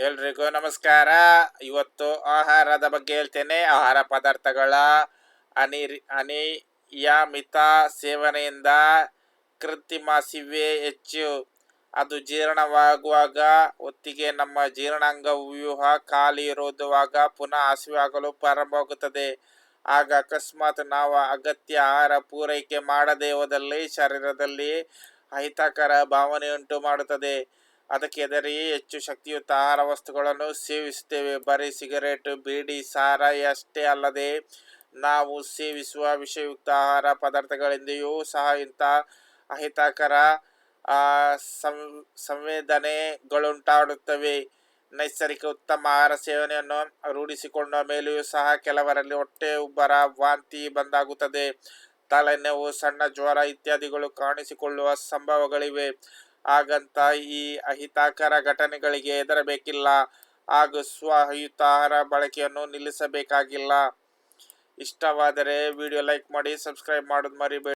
ಎಲ್ರಿಗೂ ನಮಸ್ಕಾರ. ಇವತ್ತು ಆಹಾರದ ಬಗ್ಗೆ ಹೇಳ್ತೇನೆ. ಆಹಾರ ಪದಾರ್ಥಗಳ ಅನಿ ಅನಿಯಮಿತ ಸೇವನೆಯಿಂದ ಕೃತ್ರಿಮ ಸಿವೆ ಹೆಚ್ಚು. ಅದು ಜೀರ್ಣವಾಗುವಾಗ ಹೊತ್ತಿಗೆ ನಮ್ಮ ಜೀರ್ಣಾಂಗ ವ್ಯೂಹ ಖಾಲಿ ಇರುವುದುವಾಗ ಪುನಃ ಹಸಿವಾಗಲು ಪ್ರಾರಂಭವಾಗುತ್ತದೆ. ಆಗ ಅಕಸ್ಮಾತ್ ನಾವು ಅಗತ್ಯ ಆಹಾರ ಪೂರೈಕೆ ಮಾಡದೇ ಹೋದಲ್ಲಿ ಶರೀರದಲ್ಲಿ ಅಹಿತಕರ ಭಾವನೆಯುಂಟು ಮಾಡುತ್ತದೆ. ಅದಕ್ಕೆ ಎದರಿ ಹೆಚ್ಚು ಶಕ್ತಿಯುತ ಆಹಾರ ವಸ್ತುಗಳನ್ನು ಸೇವಿಸುತ್ತೇವೆ. ಬರೀ ಸಿಗರೇಟ್, ಬೀಡಿ, ಸಾರ ಅಷ್ಟೇ ಅಲ್ಲದೆ ನಾವು ಸೇವಿಸುವ ವಿಷಯುಕ್ತ ಆಹಾರ ಪದಾರ್ಥಗಳಿಂದೆಯೂ ಸಹ ಇಂಥ ಅಹಿತಕರ ಸಂ, ಸಂವೇದನೆಗಳುಂಟಾಡುತ್ತವೆ. ನೈಸರ್ಗಿಕ ಉತ್ತಮ ಆಹಾರ ಸೇವನೆಯನ್ನು ರೂಢಿಸಿಕೊಂಡ ಮೇಲೆಯೂ ಸಹ ಕೆಲವರಲ್ಲಿ ಹೊಟ್ಟೆ ಉಬ್ಬರ, ವಾಂತಿ ಬಂದಾಗುತ್ತದೆ. ತಲೆನೋವು, ಸಣ್ಣ ಜ್ವರ ಇತ್ಯಾದಿಗಳು ಕಾಣಿಸಿಕೊಳ್ಳುವ ಸಂಭವಗಳಿವೆ. ಹಾಗಂತ ಈ ಅಹಿತಕರ ಘಟನೆಗಳಿಗೆ ಹೆದರಬೇಕಿಲ್ಲ. ಹಾಗೂ ಸ್ವಹಿತಾಹಾರ ಬಳಕೆಯನ್ನು ನಿಲ್ಲಿಸಬೇಕಾಗಿಲ್ಲ. ಇಷ್ಟವಾದರೆ ವಿಡಿಯೋ ಲೈಕ್ ಮಾಡಿ, ಸಬ್ಸ್ಕ್ರೈಬ್ ಮಾಡೋದು ಮರಿಬೇಡಿ.